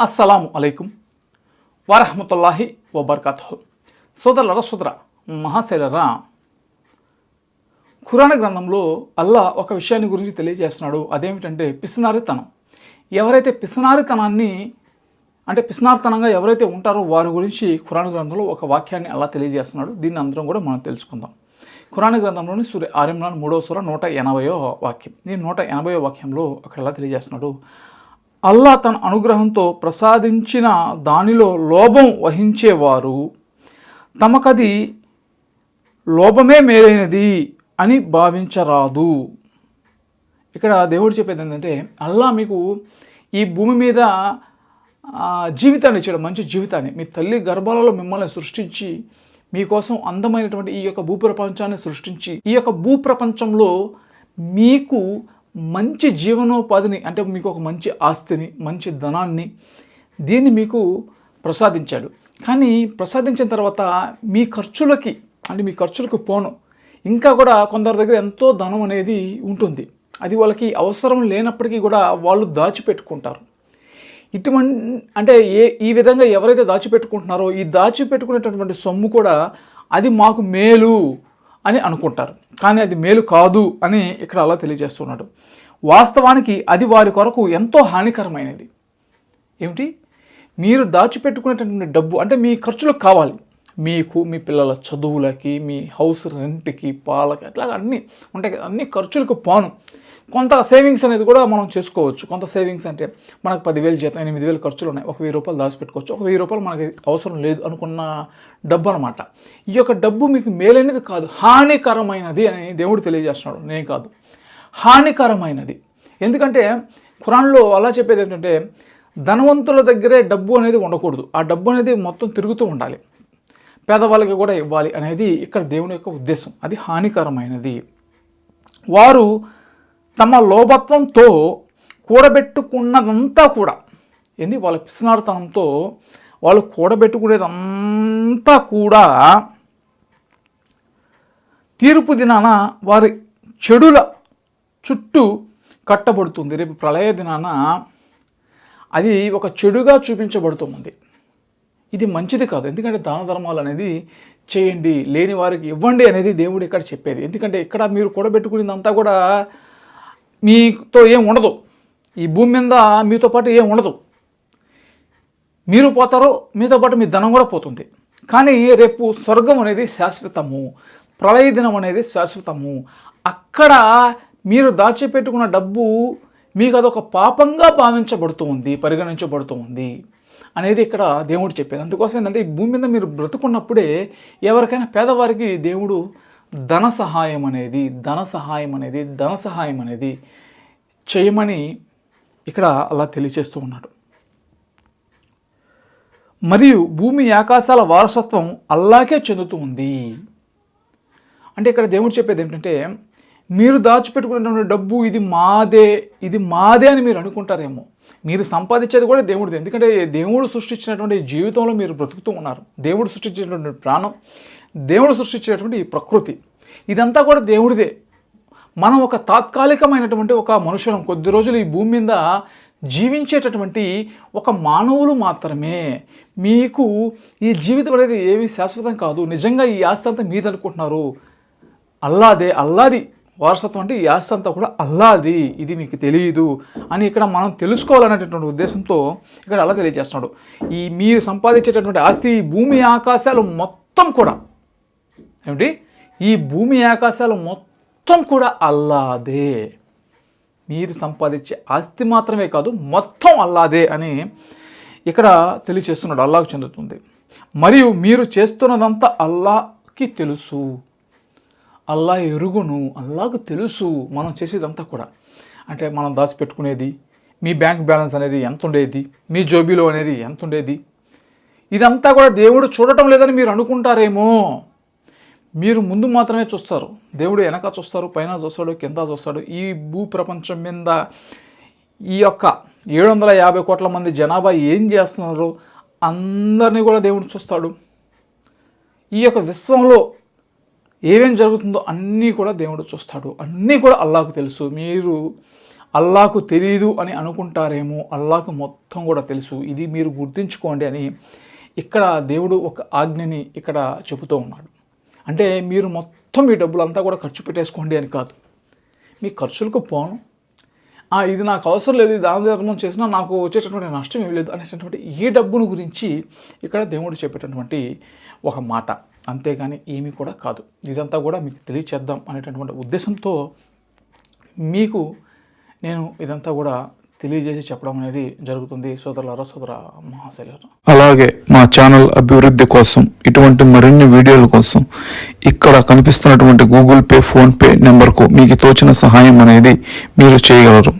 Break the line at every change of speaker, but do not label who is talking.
అస్సలాము అలైకుం వరహమతుల్లాహి వబర్కతు సోదరులరా సోదర మహాశైలరా ఖురాణ గ్రంథంలో అల్లా ఒక విషయాన్ని గురించి తెలియజేస్తున్నాడు. అదేమిటంటే పిసినారితనం. ఎవరైతే పిసినారితనాన్ని అంటే పిసినారితనంగా ఎవరైతే ఉంటారో వారి గురించి ఖురాన్ గ్రంథంలో ఒక వాక్యాన్ని అల్లా తెలియజేస్తున్నాడు. దీన్ని అందరం కూడా మనం తెలుసుకుందాం. ఖురాణ గ్రంథంలోని సూర్య ఆర్యంలాన్ మూడో సూర నూట ఎనభయో వాక్యం. ఈ నూట ఎనభయో వాక్యంలో అక్కడ ఎలా తెలియజేస్తున్నాడు. అల్లా తన అనుగ్రహంతో ప్రసాదించిన దానిలో లోభం వహించేవారు. తమకది లోభమే మేలైనది అని భావించరాదు. ఇక్కడ దేవుడు చెప్పేది ఏంటంటే అల్లా మీకు ఈ భూమి మీద జీవితాన్ని ఇచ్చాడు మంచి జీవితాన్ని. మీ తల్లి గర్భాలలో మిమ్మల్ని సృష్టించి మీకోసం అందమైనటువంటి ఈ యొక్క భూప్రపంచాన్ని సృష్టించి ఈ యొక్క భూప్రపంచంలో మీకు మంచి జీవనోపాధిని అంటే మీకు ఒక మంచి ఆస్తిని మంచి ధనాన్ని దీన్ని మీకు ప్రసాదించాడు. కానీ ప్రసాదించిన తర్వాత మీ ఖర్చులకి అంటే మీ ఖర్చులకు పోను. ఇంకా కూడా కొందరి దగ్గర ఎంతో ధనం అనేది ఉంటుంది. అది వాళ్ళకి అవసరం లేనప్పటికీ కూడా వాళ్ళు దాచిపెట్టుకుంటారు. ఇటువంటి అంటే ఏ ఈ విధంగా ఎవరైతే దాచిపెట్టుకుంటున్నారో ఈ దాచిపెట్టుకునేటటువంటి సొమ్ము కూడా అది మాకు మేలు. అని అనుకుంటారు. కానీ అది మేలు కాదు అని ఇక్కడ అలా తెలియజేస్తున్నాడు. వాస్తవానికి అది వారి కొరకు ఎంతో హానికరమైనది. ఏమిటి? మీరు దాచిపెట్టుకునేటటువంటి డబ్బు అంటే మీ ఖర్చులకు కావాలి. మీకు మీ పిల్లల చదువులకి మీ హౌస్ రెంట్కి పాలకి అట్లా అన్నీ ఉంటాయి కదా అన్ని ఖర్చులకు పోను. కొంత సేవింగ్స్ అనేది కూడా మనం చేసుకోవచ్చు. కొంత సేవింగ్స్ అంటే మనకు పదివేలు జీతం ఎనిమిది వేలు ఖర్చులు ఉన్నాయి ఒక వెయ్యి రూపాయలు దాచిపెట్టుకోవచ్చు. ఒక వెయ్యి రూపాయలు మనకి అవసరం లేదు అనుకున్న డబ్బు అనమాట ఈ యొక్క డబ్బు మీకు మేలైనది కాదు. హానికరమైనది అని దేవుడు తెలియజేస్తున్నాడు. నేను కాదు. హానికరమైనది. ఎందుకంటే ఖురాన్లో అలా చెప్పేది ఏంటంటే ధనవంతుల దగ్గరే డబ్బు అనేది ఉండకూడదు. ఆ డబ్బు అనేది మొత్తం తిరుగుతూ ఉండాలి. పేదవాళ్ళకి కూడా ఇవ్వాలి అనేది ఇక్కడ దేవుని యొక్క ఉద్దేశం. అది హానికరమైనది. వారు తమ లోభత్వంతో కూడబెట్టుకున్నదంతా కూడా ఏంది? వాళ్ళ పిసినారుతనంతో వాళ్ళు కూడబెట్టుకునేదంతా కూడా తీర్పు దినాన వారి చెడుల చుట్టూ కట్టబడుతుంది. రేపు ప్రళయ దినాన అది ఒక చెడుగా చూపించబడుతుంది. ఇది మంచిది కాదు. ఎందుకంటే దాన ధర్మాలు అనేది చేయండి లేని వారికి ఇవ్వండి అనేది దేవుడు ఇక్కడ చెప్పేది. ఎందుకంటే ఇక్కడ మీరు కూడబెట్టుకునేదంతా కూడా మీతో ఏం ఉండదు. ఈ భూమి మీద మీతో పాటు ఏం ఉండదు. మీరు పోతారో మీతో పాటు మీ ధనం కూడా పోతుంది. కానీ రేపు స్వర్గం అనేది శాశ్వతము. ప్రళయ దినం అనేది శాశ్వతము. అక్కడ మీరు దాచిపెట్టుకున్న డబ్బు మీకు అదొక పాపంగా భావించబడుతూ ఉంది పరిగణించబడుతూ ఉంది అనేది ఇక్కడ దేవుడు చెప్పేది. అందుకోసం ఏంటంటే ఈ భూమి మీద మీరు బ్రతుకున్నప్పుడే ఎవరికైనా పేదవారికి దేవుడు ధన సహాయం అనేది ధన సహాయం అనేది ధన సహాయం అనేది చేయమని ఇక్కడ అలా తెలియచేస్తూ ఉన్నాడు. మరియు భూమి ఆకాశాల వారసత్వం అల్లాకే చెందుతూ ఉంది. అంటే ఇక్కడ దేవుడు చెప్పేది ఏంటంటే మీరు దాచిపెట్టుకున్నటువంటి డబ్బు ఇది మాదే ఇది మాదే అని మీరు అనుకుంటారేమో. మీరు సంపాదించేది కూడా దేవుడిది. ఎందుకంటే దేవుడు సృష్టించినటువంటి జీవితంలో మీరు బ్రతుకుతూ ఉన్నారు. దేవుడు సృష్టించినటువంటి ప్రాణం దేవుడు సృష్టించినటువంటి ఈ ప్రకృతి. ఇదంతా కూడా దేవుడిదే. మనం ఒక తాత్కాలికమైనటువంటి ఒక మనుషులం. కొద్ది రోజులు ఈ భూమి మీద జీవించేటటువంటి ఒక మానవులు మాత్రమే. మీకు ఈ జీవితం అనేది ఏమీ శాశ్వతం కాదు. నిజంగా ఈ ఆస్తి అంతా మీది అనుకుంటున్నారు. అల్లాదే అల్లాది. వారసత్వం అంటే ఈ ఆస్తి అంతా కూడా అల్లాది. ఇది మీకు తెలియదు అని ఇక్కడ మనం తెలుసుకోవాలనేటటువంటి ఉద్దేశంతో ఇక్కడ అలా తెలియజేస్తున్నాడు. ఈ మీరు సంపాదించేటటువంటి ఆస్తి ఈ భూమి ఆకాశాలు మొత్తం కూడా. ఏమిటి? ఈ భూమి ఆకాశాలు మొత్తం కూడా అల్లాదే. మీరు సంపాదించే ఆస్తి మాత్రమే కాదు మొత్తం అల్లాదే అని ఇక్కడ తెలియచేస్తున్నాడు. అల్లాకు చెందుతుంది. మరియు మీరు చేస్తున్నదంతా అల్లాకి తెలుసు. అల్లా ఎరుగును అల్లాకు తెలుసు మనం చేసేదంతా కూడా. అంటే మనం దాచిపెట్టుకునేది మీ బ్యాంక్ బ్యాలెన్స్ అనేది ఎంత ఉండేది మీ జోబీలో అనేది ఎంత ఉండేది. ఇదంతా కూడా దేవుడు చూడటం లేదని మీరు అనుకుంటారేమో. మీరు ముందు మాత్రమే చూస్తారు. దేవుడు వెనక చూస్తారు పైన చూస్తాడు కింద చూస్తాడు. ఈ భూ ప్రపంచం మీద ఈ యొక్క ఏడు వందల యాభై కోట్ల మంది జనాభా ఏం చేస్తున్నారో అందరినీ కూడా దేవుడు చూస్తాడు. ఈ యొక్క విశ్వంలో ఏమేం జరుగుతుందో అన్నీ కూడా దేవుడు చూస్తాడు. అన్నీ కూడా అల్లాకు తెలుసు. మీరు అల్లాకు తెలీదు అని అనుకుంటారేమో అల్లాకు మొత్తం కూడా తెలుసు. ఇది మీరు గుర్తుంచుకోండి అని ఇక్కడ దేవుడు ఒక ఆజ్ఞని ఇక్కడ చెబుతూ ఉన్నాడు. అంటే మీరు మొత్తం మీ డబ్బులంతా కూడా ఖర్చు పెట్టేసుకోండి అని కాదు. మీ ఖర్చులకు పోను. ఇది నాకు అవసరం లేదు దాన ధర్మం చేసినా నాకు వచ్చేటటువంటి నష్టం ఏమి లేదు అనేటటువంటి ఈ డబ్బును గురించి ఇక్కడ దేవుడు చెప్పేటటువంటి ఒక మాట. అంతేగాని ఏమీ కూడా కాదు. ఇదంతా కూడా మీకు తెలియచేద్దాం అనేటటువంటి ఉద్దేశంతో మీకు నేను ఇదంతా కూడా తెలియజేసి చెప్పడం అనేది జరుగుతుంది. సోదరులారా సోదర మహాశైలరా.
అలాగే మా ఛానల్ అభివృద్ధి కోసం ఇటువంటి మరిన్ని వీడియోల కోసం ఇక్కడ కనిపిస్తున్నటువంటి గూగుల్ పే ఫోన్పే నెంబర్కు మీకు తోచిన సహాయం అనేది మీరు చేయగలరు.